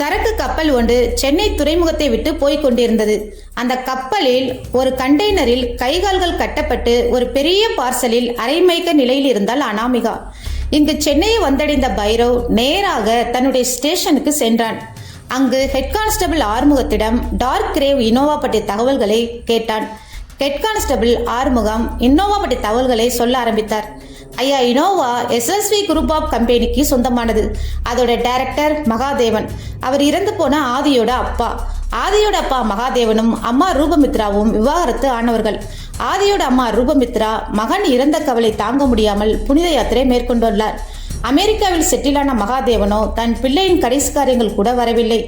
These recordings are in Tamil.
சரக்கு கப்பல் ஒன்று சென்னை துறைமுகத்தை விட்டு போய்க் கொண்டிருந்தது. அந்த கப்பலில் ஒரு கண்டெய்னரில் கைகால்கள் கட்டப்பட்டு ஒரு பெரிய பார்சலில் அரைமைக்க நிலையில் இருந்தால் அனாமிகா. இங்கு சென்னையை வந்தடைந்த பைரவ் நேராக தன்னுடைய ஸ்டேஷனுக்கு சென்றான். அங்கு ஹெட் கான்ஸ்டபிள் ஆறுமுகத்திடம் டார்க் கிரேவ் இனோவா பற்றிய தகவல்களை கேட்டான். ஹெட் கான்ஸ்டபிள் ஆறுமுகம் இன்னோவா பற்றிய தகவல்களை சொல்ல ஆரம்பித்தார். ஐயா இனோவா எஸ்எஸ்வி குரூப் ஆஃப் கம்பெனிக்கு சொந்தமானது. அதோட டைரக்டர் மகாதேவன். அவர் இறந்து போன ஆதியோட அப்பா. ஆதியோட அப்பா மகாதேவனும் அம்மா ரூபமித்ராவும் விவாகரத்து ஆனவர்கள். ஆதியோட அம்மா ரூபமித்ரா மகன் இறந்த கவலை தாங்க முடியாமல் புனித யாத்திரை மேற்கொண்டுள்ளார் அமெரிக்காவில் செட்டிலான மகாதேவனோ தன் பிள்ளையின் கடைசி காரியங்கள் கூட வரவில்லை.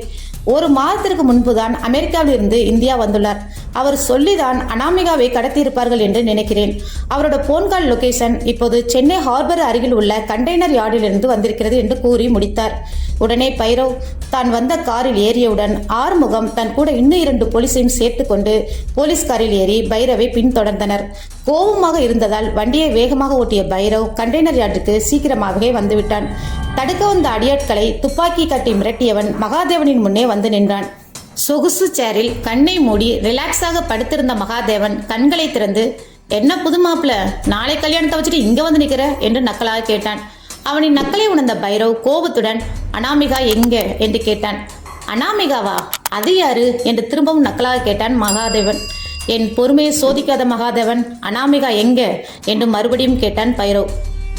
ஒரு மாதத்திற்கு முன்புதான் அமெரிக்காவில் இருந்து இந்தியா வந்துள்ளார். அவர் சொல்லிதான் அனாமிகாவை கடத்தியிருப்பார்கள் என்று நினைக்கிறேன். அவரோட போன்கால் லொகேஷன் இப்போது சென்னை ஹார்பர் அருகில் உள்ள கண்டெய்னர் யார்டிலிருந்து வந்திருக்கிறது என்று கூறி முடித்தார். உடனே பைரவ் தான் வந்த காரில் ஏறியவுடன் ஆறுமுகம் தன் கூட இன்னும் இரண்டு போலீஸையும் சேர்த்து கொண்டு போலீஸ் காரில் ஏறி பைரவை பின்தொடர்ந்தனர். கோபமாக இருந்ததால் வண்டியை வேகமாக ஓட்டிய பைரவ் கண்டெய்னர் யார்டுக்கு சீக்கிரமாகவே வந்துவிட்டான். தடுக்க வந்த அடியாட்களை துப்பாக்கி காட்டி மிரட்டியவன் மகாதேவனின் முன்னே வந்து நின்றான். சொகுசு சேரில் கண்ணை மூடி ரிலாக்ஸாக படுத்திருந்த மகாதேவன் கண்களை திறந்து என்ன புது மாப்பிள? நாளை கல்யாணத்தை வச்சுட்டு இங்க வந்து நிக்கிற? என்று நக்கலாக கேட்டான். அவனின் நக்கலை உணர்ந்த பைரவ் கோபத்துடன் அனாமிகா எங்க? என்று கேட்டான். அனாமிகாவா? அது யாரு? என்று திரும்பவும் நக்கலாக கேட்டான் மகாதேவன். என் பொறுமையை சோதிக்காத மகாதேவன் அனாமிகா எங்க? என்று மறுபடியும் கேட்டான் பைரவ்.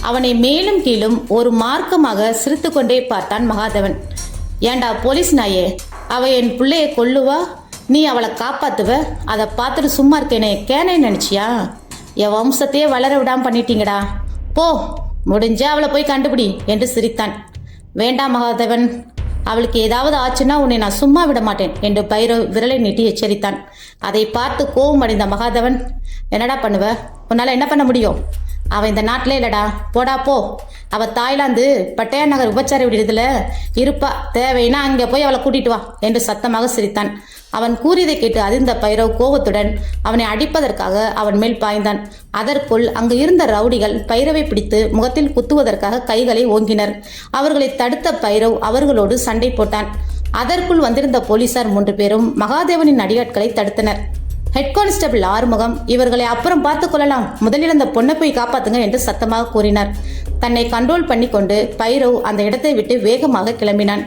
அவனை மேலும் கீழும் ஒரு மார்க்கமாக சிரித்து கொண்டே பார்த்தான் மகாதேவன். ஏண்டா போலீஸ் நாயே அவ என் பிள்ளையை கொல்லுவா? நீ அவளை காப்பாத்துவ? அதை பார்த்துட்டு சும்மா இருக்கேனே கேனே நினைச்சியா? என் வம்சத்தையே வளர விடாம பண்ணிட்டீங்கடா. போ முடிஞ்சு அவளை போய் கண்டுபிடி என்று சிரித்தான். வேண்டாம் மகாதேவன் அவளுக்கு ஏதாவது ஆச்சுன்னா உன்னை நான் சும்மா விட மாட்டேன் என்று பைரவ் விரலை நீட்டி எச்சரித்தான். அதை பார்த்து கோபம் அடைந்த மகாதேவன் என்னடா பண்ணுவ? உன்னால என்ன பண்ண முடியும்? அவன் இந்த நாட்டிலே இல்லடா. போடா போ. அவ தாய்லாந்து பட்டையா நகர் உபச்சார விடுதல இருப்பா. தேவைன்னா அங்கே போய் அவளை கூட்டிட்டு வா என்று சத்தமாக சிரித்தான். அவன் கூறியதை கேட்டு அதிர்ந்த பைரவ் கோபத்துடன் அவனை அடிப்பதற்காக அவன் மேல் பாய்ந்தான். அதற்குள் அங்கு இருந்த ரவுடிகள் பைரவை பிடித்து முகத்தில் குத்துவதற்காக கைகளை ஓங்கினர். அவர்களை தடுத்த பைரவ் அவர்களோடு சண்டை போட்டான். அதற்குள் வந்திருந்த போலீசார் மூன்று பேரும் மகாதேவனின் அடியாட்களை தடுத்தனர். ஹெட் கான்ஸ்டபிள் ஆறுமுகம் இவர்களை அப்புறம் பார்த்து கொள்ளலாம். முதலில் அந்த பொண்ணை போய் காப்பாத்துங்க என்று சத்தமாக கூறினார். தன்னை கண்ட்ரோல் பண்ணி கொண்டு பைரவ் அந்த இடத்தை விட்டு வேகமாக கிளம்பினான்.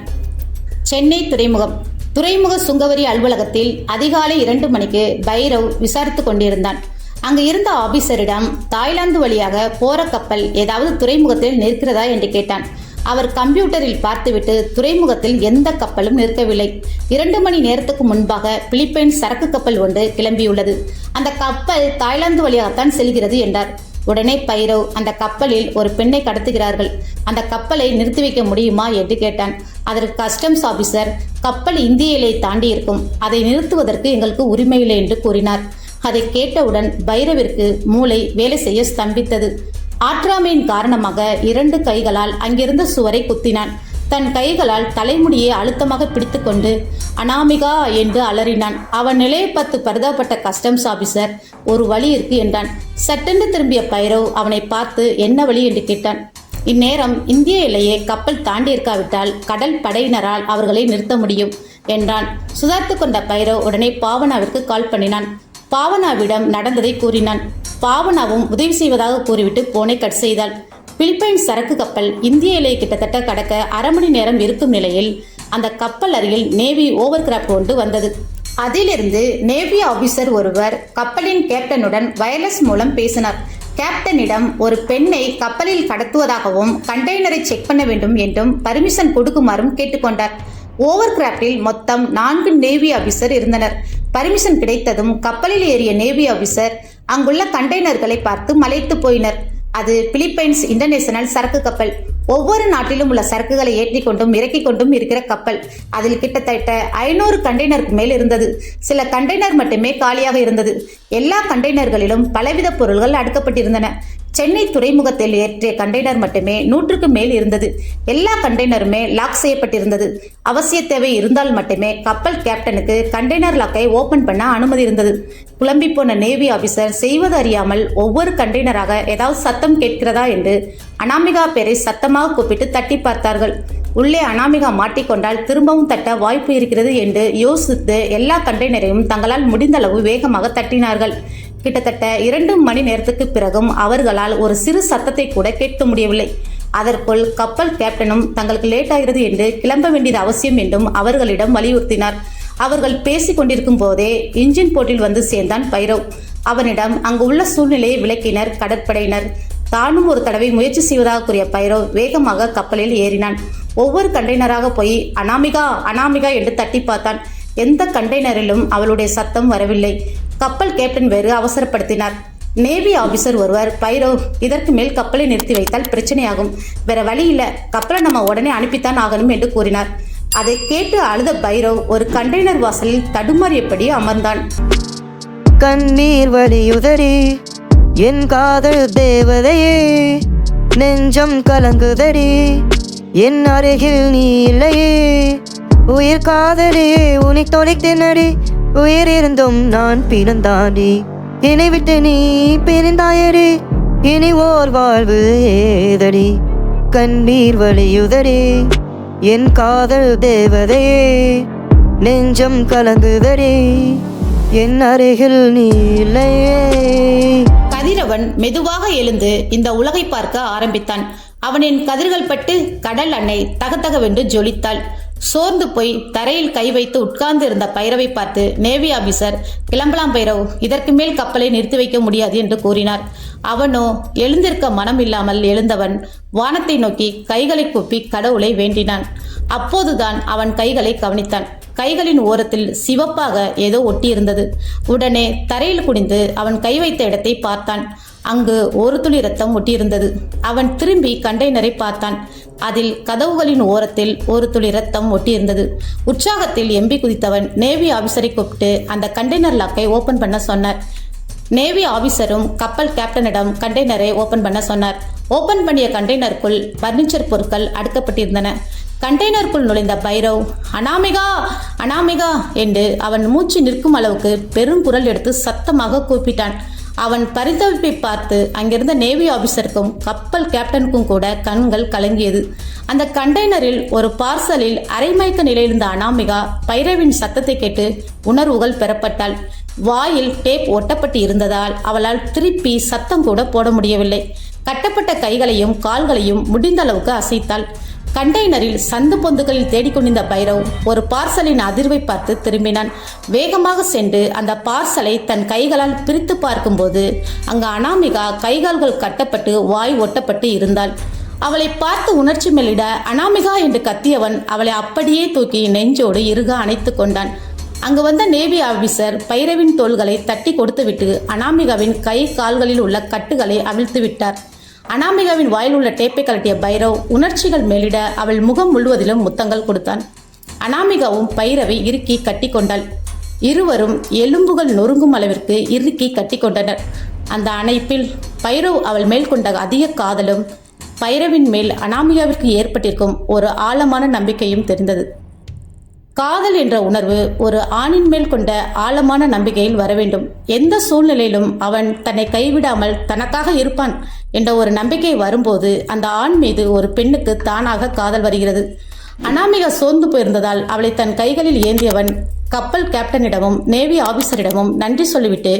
சென்னை துறைமுகம் துறைமுக சுங்கவரி அலுவலகத்தில் அதிகாலை இரண்டு மணிக்கு பைரவ் விசாரித்துக் கொண்டிருந்தான். அங்கு இருந்த ஆபீசரிடம் தாய்லாந்து வழியாக போற கப்பல் ஏதாவது துறைமுகத்தில் நிற்கிறதா? என்று கேட்டான். அவர் கம்ப்யூட்டரில் பார்த்துவிட்டு துறைமுகத்தில் எந்த கப்பலும் நிற்கவில்லை. இரண்டு மணி நேரத்துக்கு முன்பாக பிலிப்பைன்ஸ் சரக்கு கப்பல் ஒன்று கிளம்பியுள்ளது. அந்த கப்பல் தாய்லாந்து வழியாகத்தான் செல்கிறது என்றார். உடனே பைரவ் அந்த கப்பலில் ஒரு பெண்ணை கடத்துகிறார்கள். அந்த கப்பலை நிறுத்தி வைக்க முடியுமா என்று கேட்டான். அதற்கு கஸ்டம்ஸ் ஆபீசர் கப்பல் இந்திய எல்லை தாண்டி இருக்கும். அதை நிறுத்துவதற்கு எங்களுக்கு உரிமை இல்லை என்று கூறினார். அதை கேட்டவுடன் பைரவிற்கு மூளை வேலை செய்ய ஸ்தம்பித்தது. ஆற்றாமையின் காரணமாக இரண்டு கைகளால் அங்கிருந்த சுவரை குத்தினான். தன் கைகளால் தலைமுடியை அழுத்தமாக பிடித்துக்கொண்டு அனாமிகா என்று அலறினான். அவன் நிலையை பார்த்து பரிதாபப்பட்ட கஸ்டம்ஸ் ஆபீசர் ஒரு வழி இருக்கு என்றான். சட்டென்று திரும்பிய பைரவ் அவனை பார்த்து என்ன வழி? என்று கேட்டான். இந்நேரம் இந்திய எல்லையை கப்பல் தாண்டி இருக்காவிட்டால் கடல் படையினரால் அவர்களை நிறுத்த முடியும் என்றான். சுதார்த்து கொண்ட பைரவ் உடனே பாவனாவிற்கு கால் பண்ணினான். பாவனாவிடம் நடந்ததை கூறினான். பாவனாவும் உதவி செய்வதாக கூறிவிட்டு போனை கட் செய்தாள். பிலிப்பைன்ஸ் சரக்கு கப்பல் இந்திய எல்லையை கிட்டத்தட்ட கடக்க அரை மணி நேரம் இருக்கும் நிலையில் அந்த கப்பல் அருகில் நேவி ஓவர் கிராப்ட் ஒன்று வந்தது. அதிலிருந்து நேவி ஆபீசர் ஒருவர் கப்பலின் கேப்டனுடன் வயர்லெஸ் மூலம் பேசினார். கேப்டனிடம் ஒரு பெண்ணை கப்பலில் கடத்துவதாகவும் கண்டெய்னரை செக் பண்ண வேண்டும் என்றும் பர்மிஷன் கொடுக்குமாறும் கேட்டுக்கொண்டார். ஓவர் கிராப்டில் மொத்தம் நான்கு நேவி ஆபீசர் இருந்தனர். பர்மிஷன் கிடைத்ததும் கப்பலில் ஏறிய நேவி ஆபீசர் அங்குள்ள கண்டெய்னர்களை பார்த்து மலைத்து போயினர். அது பிலிப்பைன்ஸ் இன்டர்நேஷனல் சரக்கு கப்பல். ஒவ்வொரு நாட்டிலும் உள்ள சரக்குகளை ஏற்றி கொண்டும் இறக்கி கொண்டும் இருக்கிற கப்பல். அதில் கிட்டத்தட்ட ஐநூறு கண்டெய்னருக்கு மேல் இருந்தது. சில கண்டெய்னர் மட்டுமே காலியாக இருந்தது. எல்லா கண்டெய்னர்களிலும் பலவித பொருள்கள் அடுக்கப்பட்டிருந்தன. சென்னை துறைமுகத்தில் ஏற்றிய கண்டெய்னர் மட்டுமே நூற்றுக்கு மேல் இருந்தது. எல்லா கண்டெய்னருமே லாக் செய்யப்பட்டிருந்தது. அவசிய தேவை இருந்தால் மட்டுமே கப்பல் கேப்டனுக்கு கண்டெய்னர் லாக்கை ஓபன் பண்ண அனுமதி இருந்தது. குழம்பி போன நேவி ஆபீசர் செய்வது அறியாமல் ஒவ்வொரு கண்டெய்னராக ஏதாவது சத்தம் கேட்கிறதா என்று அனாமிகா பேரை சத்தமாக கூப்பிட்டு தட்டி பார்த்தார்கள். உள்ளே அனாமிகா மாட்டிக்கொண்டால் திரும்பவும் தட்ட வாய்ப்பு இருக்கிறது என்று யோசித்து எல்லா கண்டெய்னரையும் தங்களால் முடிந்தளவு வேகமாக தட்டினார்கள். கிட்டத்தட்ட இரண்டு மணி நேரத்துக்கு பிறகும் அவர்களால் ஒரு சிறு சத்தத்தை கூட கேட்க முடியவில்லை. அதற்குள் கப்பல் கேப்டனும் தங்களுக்கு லேட் ஆகிறது என்று கிளம்ப வேண்டியது அவசியம் என்றும் அவர்களிடம் வலியுறுத்தினார். அவர்கள் பேசிக் கொண்டிருக்கும் போதே இன்ஜின் போட்டில் வந்து சேர்ந்தான் பைரவ். அவனிடம் அங்கு உள்ள சூழ்நிலையை விளக்கினர் கடற்படையினர். தானும் ஒரு தடவை முயற்சி செய்வதாக கூறிய பைரவ் வேகமாக கப்பலில் ஏறினான். ஒவ்வொரு கண்டெய்னராக போய் அனாமிகா அனாமிகா என்று தட்டி பார்த்தான். எந்த கண்டெய்னரிலும் அவளுடைய சத்தம் வரவில்லை. கப்பல் கேப்டன் வேறு அவசரப்படுத்தினார். நேவி ஆபீசர் ஒருவர் பைரவ் இதற்கு மேல் கப்பலை நிறுத்தி வைத்தால் பிரச்சனையாகும். வேற வழி இல்லை. கப்பலை நம்ம உடனே அனுப்பித்தான் ஆகணும் என்று கூறினார். அதை கேட்டு அழுத பைரவ் ஒரு கண்டெய்னர் வாசலில் தடுமாறியபடி அமர்ந்தான். கண்ணீர் வலியுதடி என் காதல் தேவதையே நெஞ்சம் கலங்குதடி என் அருகில் நீ இல்லையே. உயிர் காதலியே உனி தொலைத்தினடி உயிர் இருந்தும் நான் பிறந்தாடி என்னை விட்டு நீ பிரிந்தாயடி. இனி ஓர் வாழ்வு ஏதடி. கண்ணீர் வலியுதடி என் காதல் தேவதையே நெஞ்சம் கலங்குதடி. என் அருகில் நீ இல்லையே. கதிரவன் மெதுவாக எழுந்து இந்த உலகை பார்க்க ஆரம்பித்தான். அவனின் கதிர்கள் பட்டு கடல் அன்னை தகத்தகவென்று ஜொலித்தாள். சோர்ந்து போய் தரையில் கை வைத்து உட்கார்ந்து இருந்த பைரவை பார்த்து நேவி ஆபீசர் கிளம்பலாம் பைரவ். இதற்கு மேல் கப்பலை நிறுத்தி வைக்க முடியாது என்று கூறினார். அவனோ எழுந்திருக்க மனம் இல்லாமல் எழுந்தவன் வானத்தை நோக்கி கைகளை கூப்பி கடவுளை வேண்டினான். அப்போதுதான் அவன் கைகளை கவனித்தான். கைகளின் ஓரத்தில் சிவப்பாக ஏதோ ஒட்டியிருந்தது. உடனே தரையில் குனிந்து அவன் கை வைத்த இடத்தை பார்த்தான். அங்கு ஒரு துளி ரத்தம் ஒட்டியிருந்தது. அவன் திரும்பி கண்டெய்னரை பார்த்தான். அதில் கதவுகளின் ஓரத்தில் ஒரு துளி ரத்தம் ஒட்டியிருந்தது. உற்சாகத்தில் எம்பி குதித்தவன் நேவி ஆபீசரை கூப்பிட்டு அந்த கண்டெய்னர் லாக்கை ஓபன் பண்ண சொன்னார். நேவி ஆபீசரும் கப்பல் கேப்டனிடம் கண்டெய்னரை ஓபன் பண்ண சொன்னார். ஓபன் பண்ணிய கண்டெய்னருக்குள் பர்னிச்சர் பொருட்கள் அடுக்கப்பட்டிருந்தன. கண்டெய்னருக்குள் நுழைந்த பைரவ் அனாமிகா அனாமிகா என்று அவன் மூச்சு நிற்கும் அளவுக்கு பெரும் குரல் எடுத்து சத்தமாக கூப்பிட்டான். அவன் பரிதவிப்பை பார்த்து அங்கிருந்த நேவி ஆபீசருக்கும் கப்பல் கேப்டனுக்கும் கூட கண்கள் கலங்கியது. அந்த கண்டெய்னரில் ஒரு பார்சலில் அரைமயக்க நிலையில் இருந்த அனாமிகா பைரவின் சத்தத்தை கேட்டு உணர்வுகள் பெறப்பட்டாள். வாயில் டேப் ஒட்டப்பட்டு இருந்ததால் அவளால் திருப்பி சத்தம் கூட போட முடியவில்லை. கட்டப்பட்ட கைகளையும் கால்களையும் முடிந்த அளவுக்கு அசைத்தாள். கண்டெய்னரில் சந்து பொந்துகளில் தேடிக்கொண்டிருந்த பைரவ் ஒரு பார்சலின் அதிர்வை பார்த்து திரும்பினான். வேகமாக சென்று அந்த பார்சலை தன் கைகளால் பிரித்து பார்க்கும்போது அங்கு அனாமிகா கைகால்கள் கட்டப்பட்டு வாய் ஒட்டப்பட்டு இருந்தாள். அவளை பார்த்து உணர்ச்சி மெல்லிட அனாமிகா என்று கத்தியவன் அவளை அப்படியே தூக்கி நெஞ்சோடு இறுக அணைத்து கொண்டான். அங்கு வந்த நேவி ஆபீசர் பைரவின் தோள்களை தட்டி கொடுத்துவிட்டு அனாமிகாவின் கை கால்களில் உள்ள கட்டுகளை அவிழ்த்து விட்டார். அனாமிகாவின் வாயில் உள்ள டேப்பை கலட்டிய பைரவ் உணர்ச்சிகள் மேலிட அவள் முகம் முழுவதிலும் முத்தங்கள் கொடுத்தான். அனாமிகாவும் பைரவை இறுக்கி கட்டி கொண்டாள். இருவரும் எலும்புகள் நொறுங்கும் அளவிற்கு இறுக்கி கட்டி கொண்டனர். அந்த அணைப்பில் பைரவ் அவள் மேல் கொண்ட அதிக காதலும் பைரவின் மேல் அனாமிகாவிற்கு ஏற்பட்டிருக்கும் ஒரு ஆழமான நம்பிக்கையும் தெரிந்தது. காதல் என்ற உணர்வு ஒரு ஆணின் மேல் கொண்ட ஆழமான நம்பிக்கையில் வர வேண்டும். எந்த சூழ்நிலையிலும் அவன் தன்னை கைவிடாமல் தனக்காக இருப்பான். என்ற ஒரு நம்பிக்கை வரும்போது அந்த ஆண் மீது ஒரு பெண்ணுக்கு தானாக காதல் வருகிறது. அனாமிகா சோர்ந்து போயிருந்ததால் அவளை தன் கைகளில் ஏந்தியவன் கப்பல் கேப்டனிடமும் நேவி ஆபீசரிடமும் நன்றி சொல்லிவிட்டு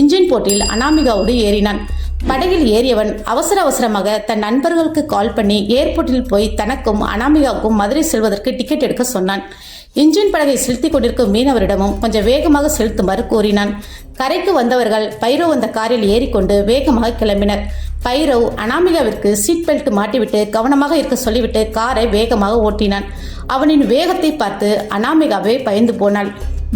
இன்ஜின் போட்டியில் அனாமிகாவோடு ஏறினான். படகில் ஏறியவன் அவசர அவசரமாக தன் நண்பர்களுக்கு கால் பண்ணி ஏர்போர்ட்டில் போய் தனக்கும் அனாமிகாவுக்கும் மதுரை செல்வதற்கு டிக்கெட் எடுக்க சொன்னான். இன்ஜின் படகை செலுத்திக் கொண்டிருக்கும் மீனவரிடமும் கொஞ்சம் வேகமாக செலுத்துமாறு கூறினான். கரைக்கு வந்தவர்கள் பைரோ வந்த காரில் ஏறிக்கொண்டு வேகமாக கிளம்பினர். பைரவ் அனாமிகாவிற்கு சீட் பெல்ட் மாட்டிவிட்டு கவனமாக இருக்க சொல்லிவிட்டு காரை வேகமாக ஓட்டினான். அவனின் வேகத்தை பார்த்து அனாமிகாவே பயந்து போனாள்.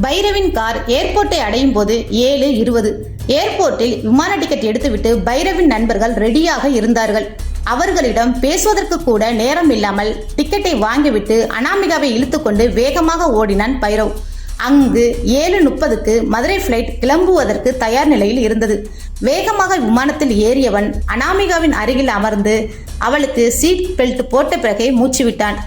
பைரவின் கார் ஏர்போர்ட்டை அடையும் போது ஏழு இருபது. ஏர்போர்ட்டில் விமான டிக்கெட் எடுத்துவிட்டு பைரவின் நண்பர்கள் ரெடியாக இருந்தார்கள். அவர்களிடம் பேசுவதற்கு கூட நேரம் இல்லாமல் டிக்கெட்டை வாங்கிவிட்டு அனாமிகாவை இழுத்துக்கொண்டு வேகமாக ஓடினான் பைரவ். அங்கு ஏழு முப்பதுக்கு மதுரை ஃப்ளைட் கிளம்புவதற்கு தயார் நிலையில் இருந்தது. வேகமாக விமானத்தில் ஏறியவன் அனாமிகாவின் அருகில் அமர்ந்து அவளுக்கு சீட் பெல்ட் போட்ட பிறகே மூச்சு விட்டான்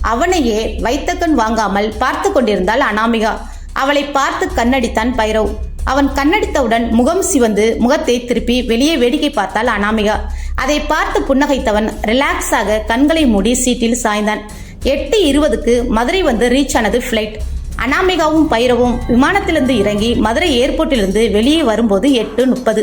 அவனையே வைத்த கண் வாங்காமல் பார்த்து கொண்டிருந்தாள் அனாமிகா. அவளை பார்த்து கண்ணடித்தான் பைரவ். அவன் கண்ணடித்தவுடன் முகம் சிவந்து முகத்தை திருப்பி வெளியே வேடிக்கை பார்த்தாள் அனாமிகா. அதை பார்த்து புன்னகைத்தவன் ரிலாக்ஸாக கண்களை மூடி சீட்டில் சாய்ந்தான். எட்டு இருபதுக்கு மதுரை வந்து ரீச் ஆனது ஃப்ளைட் அனாமிகாவும் பைரவும் விமானத்திலிருந்து இறங்கி மதுரை ஏர்போர்ட்டிலிருந்து வெளியே வரும்போது எட்டு முப்பது.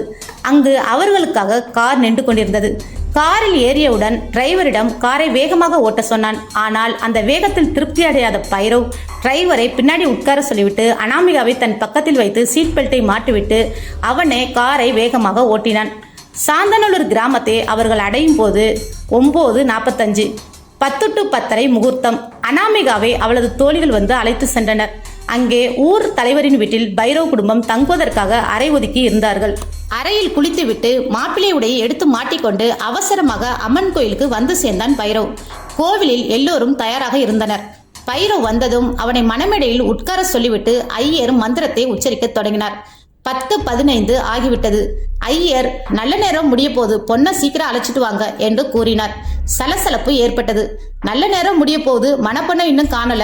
அங்கு அவர்களுக்காக கார் நின்று கொண்டிருந்தது. காரில் ஏறியவுடன் டிரைவரிடம் காரை வேகமாக ஓட்ட சொன்னான். ஆனால் அந்த வேகத்தில் திருப்தி அடையாத பைரவ் டிரைவரை பின்னாடி உட்கார சொல்லிவிட்டு அனாமிகாவை தன் பக்கத்தில் வைத்து சீட் பெல்ட்டை மாட்டிவிட்டு அவனே காரை வேகமாக ஓட்டினான். சாந்தநல்லூர் கிராமத்தை அவர்கள் அடையும் போது ஒம்பது நாற்பத்தஞ்சு பத்து டு பத்தரை முகூர்த்தம். அனாமிகாவை அவளது தோழிகள் வந்து அழைத்து சென்றனர். அங்கே ஊர் தலைவரின் வீட்டில் பைரவ் குடும்பம் தங்குவதற்காக அறை ஒதுக்கி இருந்தார்கள். அறையில் குளித்துவிட்டு மாப்பிள்ளை உடையை எடுத்து மாட்டிக்கொண்டு அவசரமாக அம்மன் கோயிலுக்கு வந்து சேர்ந்தான் பைரவ் கோவிலில் எல்லோரும் தயாராக இருந்தனர். பைரவ் வந்ததும் அவனை மணமேடையில் உட்கார சொல்லிவிட்டு ஐயர் மந்திரத்தை உச்சரிக்கத் தொடங்கினார். பத்து பதினைந்து ஆகிவிட்டது. ஐயர் நல்ல நேரம் முடிய போது பொண்ணை சீக்கிரம் அழைச்சிட்டு வாங்க என்று கூறினார். சலசலப்பு ஏற்பட்டது. நல்ல நேரம் முடிய போது மணப்பெண்ணை இன்னும் காணல.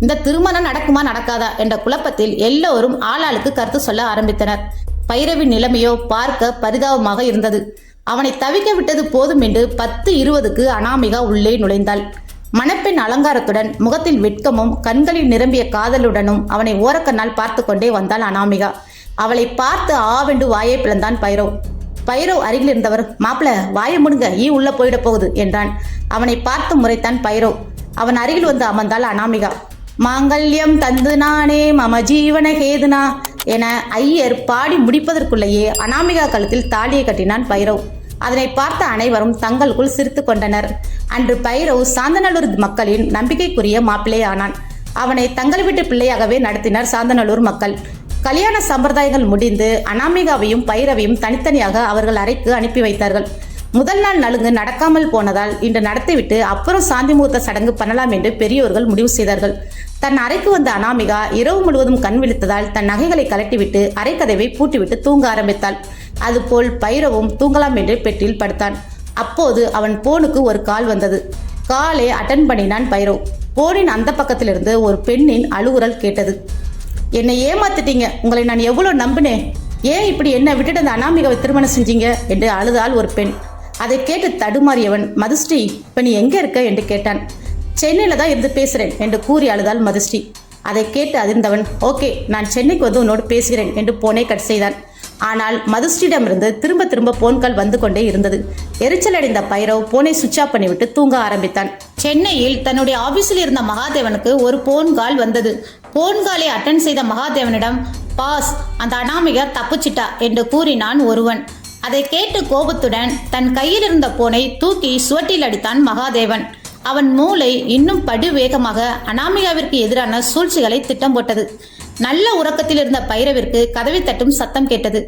இந்த திருமணம் நடக்குமா நடக்காதா என்ற குழப்பத்தில் எல்லோரும் ஆளாளுக்கு கருத்து சொல்ல ஆரம்பித்தனர். பைரவின் நிலைமையோ பார்க்க பரிதாபமாக இருந்தது. அவனை தவிக்க விட்டது போதும் என்று பத்து இருபதுக்கு அனாமிகா உள்ளே நுழைந்தாள். மணப்பெண் அலங்காரத்துடன் முகத்தில் வெட்கமும் கண்களில் நிரம்பிய காதலுடனும் அவனை ஓரக்கண்ணால் பார்த்து கொண்டே வந்தாள் அனாமிகா. அவளை பார்த்து ஆவென்று வாயை பிளந்தான் பைரவ் பைரவ் அருகில் இருந்தவர் மாப்பிள வாயை முடுங்க ஈ உள்ள போயிட போகுது என்றான். அவனை பார்த்து முறைத்தான் பைரவ் அவன் அருகில் வந்து அமர்ந்தாள் அனாமிகா. மாங்கல்யம் தந்து நானே மம ஜீவன கேதுனா என ஐயர் பாடி முடிப்பதற்குள்ளேயே அனாமிகா கழுத்தில் தாலியை கட்டினான் பைரவ் அதனை பார்த்த அனைவரும் தங்களுக்குள் சிரித்து கொண்டனர். அன்று பைரவ் சாந்தநல்லூர் மக்களின் நம்பிக்கைக்குரிய மாப்பிள்ளை ஆனான் அவனை தங்கள் வீட்டு பிள்ளையாகவே நடத்தினர் சாந்தநல்லூர் மக்கள். கல்யாண சம்பிரதாயங்கள் முடிந்து அனாமிகாவையும் பைரவையும் தனித்தனியாக அவர்கள் அறைக்கு அனுப்பி வைத்தார்கள். முதல் நாள் நலுங்கு நடக்காமல் போனதால் இன்று நடத்திவிட்டு அப்புறம் சாந்தி முகூர்த்த சடங்கு பண்ணலாம் என்று பெரியோர்கள் முடிவு செய்தார்கள். தன் அறைக்கு வந்த அனாமிகா இரவு முழுவதும் கண் விழித்ததால் தன் நகைகளை கலட்டிவிட்டு அரைக்கதவை பூட்டிவிட்டு தூங்க ஆரம்பித்தாள். அதுபோல் பைரவும் தூங்கலாம் என்று பெட்டியில் படுத்தான். அப்போது அவன் போனுக்கு ஒரு கால் வந்தது. காலை அட்டன் பண்ணினான் பைரவ் போனின் அந்த பக்கத்திலிருந்து ஒரு பெண்ணின் அழுகுரல் கேட்டது. என்னை ஏமாத்திட்டீங்க. உங்களை நான் எவ்வளோ நம்பினேன்? ஏன் இப்படி என்ன விட்டுட்டு அந்த அனாமிகாவை திருமணம் செஞ்சீங்க? என்று அழுதாள் ஒரு பெண். அதை கேட்டு தடுமாறியவன் மதுஸ்ரீ இப்போ நீ எங்கே இருக்க? என்று கேட்டான். சென்னையில் தான் இருந்து பேசுகிறேன் என்று கூறி அழுதாள் மதுஸ்ரீ அதை கேட்டு அதிர்ந்தவன் ஓகே நான் சென்னைக்கு வந்து உன்னோடு பேசுகிறேன் என்று போனை கட் செய்தான். ஆனால் மதுஸ்ரீடமிருந்து திரும்ப திரும்ப போன்கால் வந்து கொண்டே இருந்தது. எரிச்சல் அடைந்த பைரவ் போனை சுவிட்ச் ஆஃப் பண்ணிவிட்டு தூங்க ஆரம்பித்தான். சென்னையில் தன்னுடைய ஆபீஸில் இருந்த மகாதேவனுக்கு ஒரு போன் கால் வந்தது. போன் காலை அட்டன் செய்த மகாதேவனிடம் பாஸ் அந்த அனாமிகர் தப்புச்சிட்டா என்று கூறினான் ஒருவன். அதை கேட்டு கோபத்துடன் தன் கையில் இருந்த போனை தூக்கி சுவட்டில் அடித்தான் மகாதேவன். அவன் மூளை இன்னும் படு வேகமாக அனாமிகாவிற்கு எதிரான சூழ்ச்சிகளை திட்டம் போட்டது நல்ல உறக்கத்தில் இருந்த பைரவிற்கு கதவை தட்டும் சத்தம் கேட்டது.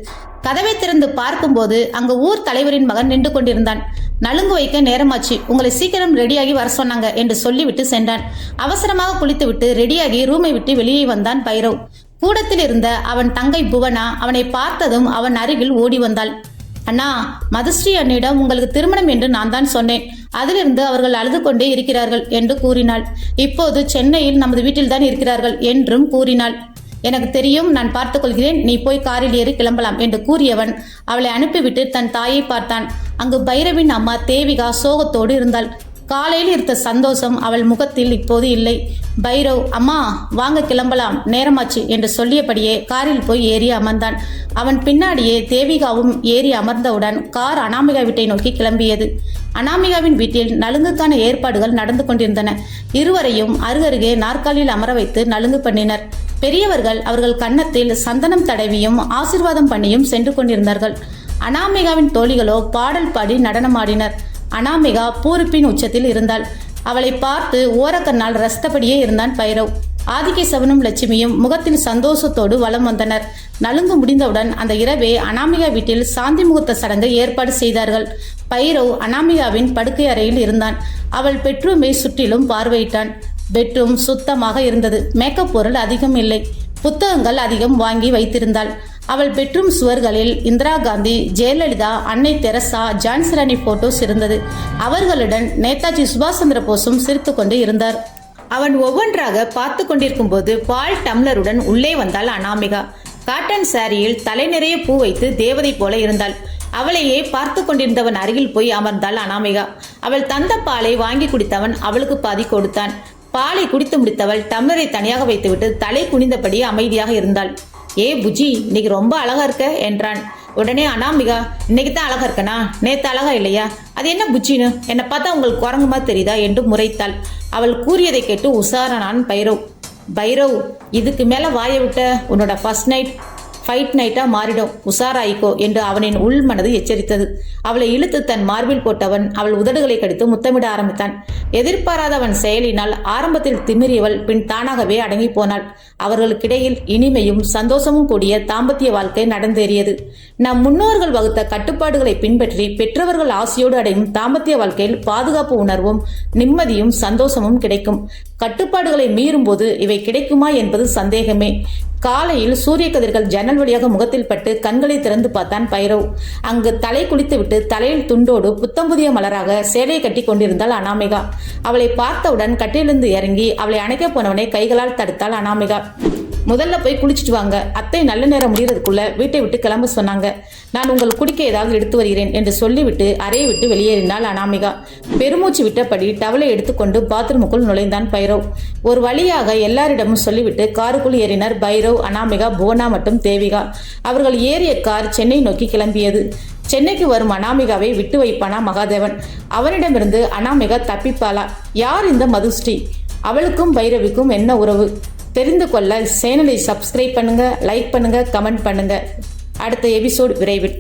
கதவை திறந்து பார்க்கும்போது அங்கு ஊர் தலைவரின் மகன் நின்று கொண்டிருந்தான். நலுங்கு வைக்க நேரமாச்சு. உங்களை சீக்கிரம் ரெடியாகி வர சொன்னாங்க என்று சொல்லிவிட்டு சென்றான். அவசரமாக குளித்துவிட்டு ரெடியாகி ரூமை விட்டு வெளியே வந்தான் பைரவ். கூடத்தில் இருந்த அவன் தங்கை புவனா அவனை பார்த்ததும் அவன் அருகில் ஓடி வந்தாள். அண்ணா மதுஸ்ரீ அண்ணிடம் உங்களுக்கு திருமணம் என்று நான் தான் சொன்னேன். அதிலிருந்து அவர்கள் அழுது கொண்டே இருக்கிறார்கள் என்று கூறினாள். இப்போது சென்னையில் நமது வீட்டில்தான் இருக்கிறார்கள் என்றும் கூறினாள். எனக்கு தெரியும் நான் பார்த்துக்கொள்கிறேன் நீ போய் காரில் ஏறி கிளம்பலாம் என்று கூறியவன் அவளை அனுப்பிவிட்டு தன் தாயை பார்த்தான். அங்கு பைரவின் அம்மா தேவிகா சோகத்தோடு இருந்தாள். காலையில் இருந்த சந்தோஷம் அவள் முகத்தில் இப்போது இல்லை. பைரவ் அம்மா வாங்க கிளம்பலாம். நேரமாச்சு என்று சொல்லியபடியே காரில் போய் ஏறி அமர்ந்தான். அவன் பின்னாடியே தேவிகாவும் ஏறி அமர்ந்தவுடன் கார் அனாமிகா வீட்டை நோக்கி கிளம்பியது. அனாமிகாவின் வீட்டில் நலுங்குக்கான ஏற்பாடுகள் நடந்து கொண்டிருந்தன. இருவரையும் அருகருகே நாற்காலியில் அமர வைத்து நலுங்கு பண்ணினர். பெரியவர்கள் அவர்கள் கன்னத்தில் சந்தனம் தடவியும் ஆசிர்வாதம் பண்ணியும் சென்று கொண்டிருந்தார்கள். அனாமிகாவின் தோழிகளோ பாடல் பாடி நடனமாடினர். அனாமிகா பூரிப்பின் உச்சத்தில் இருந்தாள். அவளை பார்த்து ஓரக்கண்ணால் ரஸ்தபடியே இருந்தான் பைரவ். ஆதிகேசவனும் லட்சுமியும் முகத்தில் சந்தோஷத்தோடு வலம் வந்தனர். நலுங்கு முடிந்தவுடன் அந்த இரவே அனாமிகா வீட்டில் சாந்தி முகூர்த்த சடங்கை ஏற்பாடு செய்தார்கள். பைரவ் அனாமிகாவின் படுக்கை அறையில் இருந்தான். அவள் பெட்ரூமை சுற்றிலும் பார்வையிட்டான். பெட்ரூம் சுத்தமாக இருந்தது. மேக்கப் பொருள் அதிகம் இல்லை. புத்தகங்கள் அதிகம் வாங்கி வைத்திருந்தாள். அவள் பெட்ரூம் சுவர்களில் இந்திரா காந்தி ஜெயலலிதா அன்னை தெரசா ஜான்சிராணி போட்டோஸ் இருந்தது. அவர்களுடன் நேதாஜி சுபாஷ் சந்திர போஸும் சிரித்துக்கொண்டு இருந்தார். அவன் ஒவ்வொன்றாக பார்த்து கொண்டிருக்கும் போது பால் டம்ளருடன் உள்ளே வந்தாள் அனாமிகா. காட்டன் சாரியில் தலை நிறைய பூ வைத்து தேவதை போல இருந்தாள். அவளையே பார்த்து கொண்டிருந்தவன் அருகில் போய் அமர்ந்தாள் அனாமிகா. அவள் தந்த பாலை வாங்கி குடித்தவன் அவளுக்கு பாதி கொடுத்தான். பாலை குடித்து முடித்தவள் டம்ளரை தனியாக வைத்துவிட்டு தலை குனிந்தபடி அமைதியாக இருந்தாள். ஏ புஜி இன்னைக்கு ரொம்ப அழகா இருக்க என்றான். உடனே அனாமிகா இன்னைக்கு தான் அழகா இருக்கனா? நேத்து அழகா இல்லையா? அது என்ன புச்சின்னு என்னை பார்த்தா உங்களுக்கு குரங்குமா தெரியுதா? என்று முறைத்தாள். அவள் கூறியதை கேட்டு உஷாரனான் பைரவ். பைரவ் இதுக்கு மேல வாயை விட்ட உன்னோட ஃபர்ஸ்ட் நைட் ஃபைட் நைட்டா மாறிடும். உசாராயிக்கோ என்று அவனின் உள் மனது எச்சரித்தது. அவளை இழுத்து தன் மார்பில் போட்டவன் அவள் உதடுகளை கடித்து முத்தமிட ஆரம்பித்தான். எதிர்பாராதவன் செயலினால் ஆரம்பத்தில் திமிரியவள் பின் தானாகவே அடங்கி போனாள். அவர்களுக்கிடையில் இனிமையும் சந்தோஷமும் கூடிய தாம்பத்திய வாழ்க்கை நடந்தேறியது. நம் முன்னோர்கள் வகுத்த கட்டுப்பாடுகளை பின்பற்றி பெற்றவர்கள் ஆசையோடு அடையும் தாம்பத்திய வாழ்க்கையில் பாதுகாப்பு உணர்வும் நிம்மதியும் சந்தோஷமும் கிடைக்கும். கட்டுப்பாடுகளை மீறும்போது இவை கிடைக்குமா என்பது சந்தேகமே. காலையில் சூரிய கதிர்கள் ஜன்னல் வழியாக முகத்தில் பட்டு கண்களை திறந்து பார்த்தான் பைரவ். அங்கு தலை குளித்துவிட்டு தலையில் துண்டோடு புத்தம் புதிய மலராக சேலையை கட்டி கொண்டிருந்தாள் அனாமிகா. அவளை பார்த்தவுடன் கட்டிலிருந்து இறங்கி அவளை அணைக்கப் போனவனை கைகளால் தடுத்தாள் அனாமிகா. முதல்ல போய் குளிச்சுட்டு வாங்க. அத்தை நல்ல நேரம் முடிகிறதுக்குள்ள வீட்டை விட்டு கிளம்ப சொன்னாங்க. நான் உங்கள் குடிக்க ஏதாவது எடுத்து வருகிறேன் என்று சொல்லிவிட்டு அறையை விட்டு வெளியேறினாள் அனாமிகா. பெருமூச்சு விட்டபடி டவலை எடுத்துக்கொண்டு பாத்ரூமுக்குள் நுழைந்தான் பைரவ். ஒரு வழியாக எல்லாரிடமும் சொல்லிவிட்டு காருக்குள் ஏறினர் பைரவ் அனாமிகா புவனா மற்றும் தேவிகா. அவர்கள் ஏறிய கார் சென்னை நோக்கி கிளம்பியது. சென்னைக்கு வரும் அனாமிகாவை விட்டு வைப்பானா மகாதேவன். அவனிடமிருந்து அனாமிகா தப்பிப்பாளா? யார் இந்த மதுஸ்ரீ? அவளுக்கும் பைரவிக்கும் என்ன உறவு? தெரிந்து கொள்ள சேனலை சப்ஸ்கிரைப் பண்ணுங்க லைக் பண்ணுங்க கமெண்ட் பண்ணுங்க. அடுத்த எபிசோட் விரைவில்.